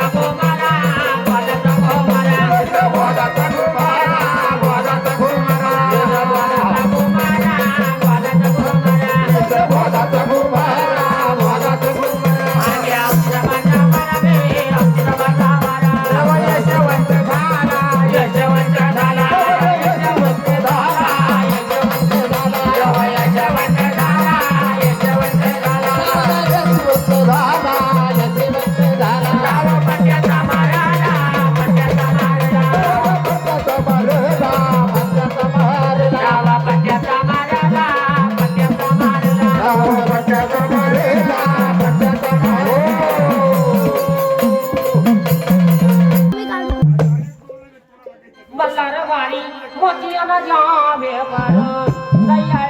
Trapo વાળી મોતિયા ના જામે પર. લઈ